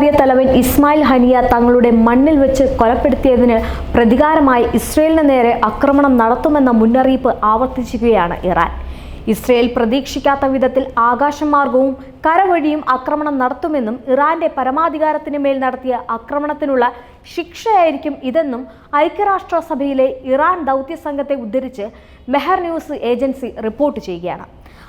വിദേശകാര്യ തലവൻ ഇസ്മായിൽ ഹനിയ തങ്ങളുടെ മണ്ണിൽ വെച്ച് കൊലപ്പെടുത്തിയതിന് പ്രതികാരമായി ഇസ്രയേലിന് നേരെ ആക്രമണം നടത്തുമെന്ന മുന്നറിയിപ്പ് ആവർത്തിക്കുകയാണ് ഇറാൻ. ഇസ്രയേൽ പ്രതീക്ഷിക്കാത്ത വിധത്തിൽ ആകാശമാർഗവും കരവഴിയും ആക്രമണം നടത്തുമെന്നും ഇറാന്റെ പരമാധികാരത്തിന് മേൽ നടത്തിയ ആക്രമണത്തിനുള്ള ശിക്ഷയായിരിക്കും ഇതെന്നും ഐക്യരാഷ്ട്രസഭയിലെ ഇറാൻ ദൗത്യ സംഘത്തെ ഉദ്ധരിച്ച് മെഹർ ന്യൂസ് ഏജൻസി റിപ്പോർട്ട് ചെയ്യുകയാണ്.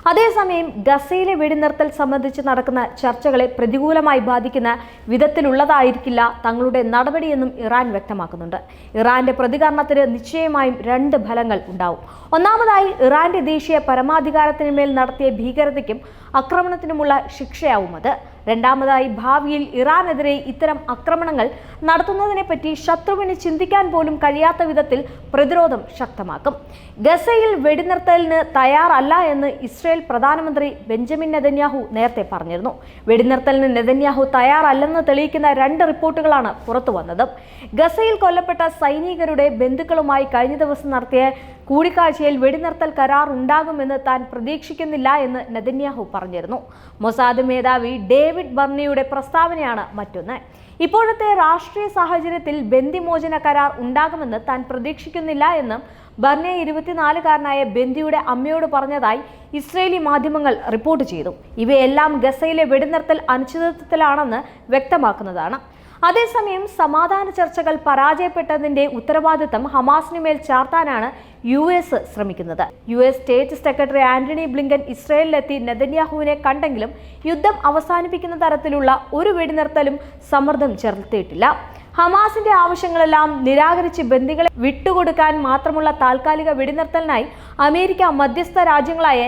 അതേസമയം ഗസയിലെ വെടിനിർത്തൽ സംബന്ധിച്ച് നടക്കുന്ന ചർച്ചകളെ പ്രതികൂലമായി ബാധിക്കുന്ന വിധത്തിലുള്ളതായിരിക്കില്ല തങ്ങളുടെ നടപടിയെന്നും ഇറാൻ വ്യക്തമാക്കുന്നുണ്ട്. ഇറാന്റെ പ്രതികരണത്തിന് നിശ്ചയമായും രണ്ട് ഫലങ്ങൾ ഉണ്ടാവും. ഒന്നാമതായി ഇറാന്റെ ദേശീയ പരമാധികാരത്തിന് മേൽ നടത്തിയ ഭീകരതയ്ക്കും ആക്രമണത്തിനുമുള്ള ശിക്ഷയാവും അത് രണ്ടാമതായി ഭാവിയിൽ ഇറാനെതിരെ ഇത്തരം ആക്രമണങ്ങൾ നടത്തുന്നതിനെപ്പറ്റി ശത്രുവിന് ചിന്തിക്കാൻ പോലും കഴിയാത്ത വിധത്തിൽ പ്രതിരോധം ശക്തമാക്കും. ഗസയിൽ വെടിനിർത്തലിന് തയ്യാറല്ല എന്ന് ഇസ്രയേൽ പ്രധാനമന്ത്രി ബെഞ്ചമിൻ നെതന്യാഹു നേരത്തെ പറഞ്ഞിരുന്നു. വെടിനിർത്തലിന് നെതന്യാഹു തയ്യാറല്ലെന്ന് തെളിയിക്കുന്ന രണ്ട് റിപ്പോർട്ടുകളാണ് പുറത്തു വന്നത്. ഗസയിൽ കൊല്ലപ്പെട്ട സൈനികരുടെ ബന്ധുക്കളുമായി കഴിഞ്ഞ ദിവസം നടത്തിയ കൂടിക്കാഴ്ചയിൽ വെടിനിർത്തൽ കരാർ ഉണ്ടാകുമെന്ന് താൻ പ്രതീക്ഷിക്കുന്നില്ല എന്ന് നെതന്യാഹു പറഞ്ഞിരുന്നു. മൊസാദ് മേധാവി ഡേവിഡ് ബർണിയുടെ പ്രസ്താവനയാണ് മറ്റൊന്ന്. ഇപ്പോഴത്തെ രാഷ്ട്രീയ സാഹചര്യത്തിൽ ബന്ദിമോചന കരാർ ഉണ്ടാകുമെന്ന് താൻ പ്രതീക്ഷിക്കുന്നില്ല എന്നും ബർണെ ഇരുപത്തിനാലുകാരനായ ബന്ദിയുടെ അമ്മയോട് പറഞ്ഞതായി ഇസ്രേലി മാധ്യമങ്ങൾ റിപ്പോർട്ട് ചെയ്തു. ഇവയെല്ലാം ഗസയിലെ വെടിനിർത്തൽ അനിശ്ചിതത്വത്തിലാണെന്ന് വ്യക്തമാക്കുന്നതാണ്. അതേസമയം സമാധാന ചർച്ചകൾ പരാജയപ്പെട്ടതിന്റെ ഉത്തരവാദിത്തം ഹമാസിനുമേൽ ചാർത്താനാണ് യു എസ് ശ്രമിക്കുന്നത്. U S state secretary Antony Blinken ഇസ്രയേലിലെത്തി നെതന്യാഹുവിനെ കണ്ടെങ്കിലും യുദ്ധം അവസാനിപ്പിക്കുന്ന തരത്തിലുള്ള ഒരു വെടിനിർത്തലും സമ്മർദ്ദം ചെലുത്തിയിട്ടില്ല ഹമാസിന്റെ ആവശ്യങ്ങളെല്ലാം നിരാകരിച്ച് ബന്ദികളെ വിട്ടുകൊടുക്കാൻ മാത്രമുള്ള താൽക്കാലിക വെടിനിർത്തലിനായി അമേരിക്ക മധ്യസ്ഥ രാജ്യങ്ങളായ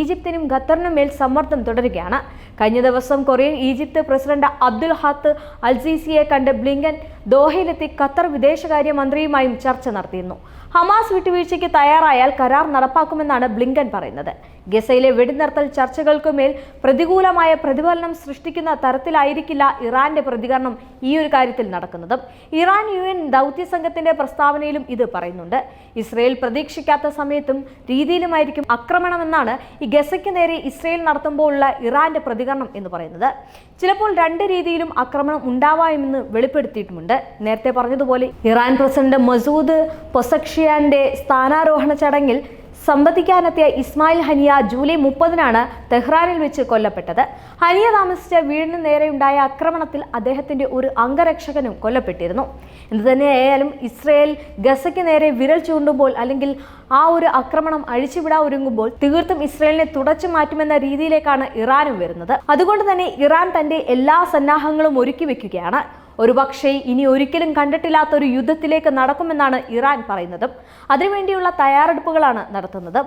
ഈജിപ്തിനും ഖത്തറിനും മേൽ സമ്മർദ്ദം തുടരുകയാണ്. കഴിഞ്ഞ ദിവസം കൊറിയൻ ഈജിപ്ത് പ്രസിഡന്റ് അബ്ദുൽ ഹത്ത് അൽസീസിയെ കണ്ട് ബ്ലിങ്കൻ ദോഹയിലെത്തി ഖത്തർ വിദേശകാര്യ മന്ത്രിയുമായും ചർച്ച നടത്തിയിരുന്നു. ഹമാസ് വിട്ടുവീഴ്ചയ്ക്ക് തയ്യാറായാൽ കരാർ നടപ്പാക്കുമെന്നാണ് ബ്ലിങ്കൻ പറയുന്നത്. ഗസയിലെ വെടിനിർത്തൽ ചർച്ചകൾക്കു മേൽ പ്രതികൂലമായ പ്രതിഫലനം സൃഷ്ടിക്കുന്ന തരത്തിലായിരിക്കില്ല ഇറാന്റെ പ്രതികരണം ഈ ഒരു കാര്യത്തിൽ നടക്കുന്നത്. ഇറാൻ യു എൻ ദൗത്യ സംഘത്തിന്റെ പ്രസ്താവനയിലും ഇത് പറയുന്നുണ്ട്. ഇസ്രയേൽ പ്രതീക്ഷിക്കാത്ത സമയത്തും രീതിയിലുമായിരിക്കും ആക്രമണമെന്നാണ് ഈ ഗസയ്ക്ക് നേരെ ഇസ്രയേൽ നടത്തുമ്പോഴുള്ള ഇറാന്റെ പ്രതികരണം എന്ന് പറയുന്നത്. ചിലപ്പോൾ രണ്ട് രീതിയിലും ആക്രമണം ഉണ്ടാവാമെന്ന് വെളിപ്പെടുത്തിയിട്ടുമുണ്ട്. നേരത്തെ പറഞ്ഞതുപോലെ ഇറാൻ പ്രസിഡന്റ് മസൂദ് പൊസക്ഷിയാന്റെ സ്ഥാനാരോഹണ ചടങ്ങിൽ സംവദിക്കാനെത്തിയ ഇസ്മായിൽ ഹനിയ ജൂലൈ മുപ്പതിനാണ് തെഹ്റാനിൽ വെച്ച് കൊല്ലപ്പെട്ടത്. ഹനിയ താമസിച്ച വീടിന് നേരെയുണ്ടായ ആക്രമണത്തിൽ അദ്ദേഹത്തിന്റെ ഒരു അംഗരക്ഷകനും കൊല്ലപ്പെട്ടിരുന്നു. എന്ത് തന്നെയായാലും ഇസ്രയേൽ ഗസയ്ക്ക് നേരെ വിരൽ ചൂണ്ടുമ്പോൾ അല്ലെങ്കിൽ ആ ഒരു ആക്രമണം അഴിച്ചുവിടാൻ ഒരുങ്ങുമ്പോൾ തീർത്തും ഇസ്രയേലിനെ തുടച്ചു മാറ്റുമെന്ന രീതിയിലേക്കാണ് ഇറാനും വരുന്നത്. അതുകൊണ്ട് തന്നെ ഇറാൻ തന്റെ എല്ലാ സന്നാഹങ്ങളും ഒരുക്കി വെക്കുകയാണ്. ഒരുപക്ഷേ ഇനി ഒരിക്കലും കണ്ടിട്ടില്ലാത്ത ഒരു യുദ്ധത്തിലേക്ക് നടക്കുമെന്നാണ് ഇറാൻ പറയുന്നത്. അതിനുവേണ്ടിയുള്ള തയ്യാറെടുപ്പുകളാണ് നടത്തുന്നത്.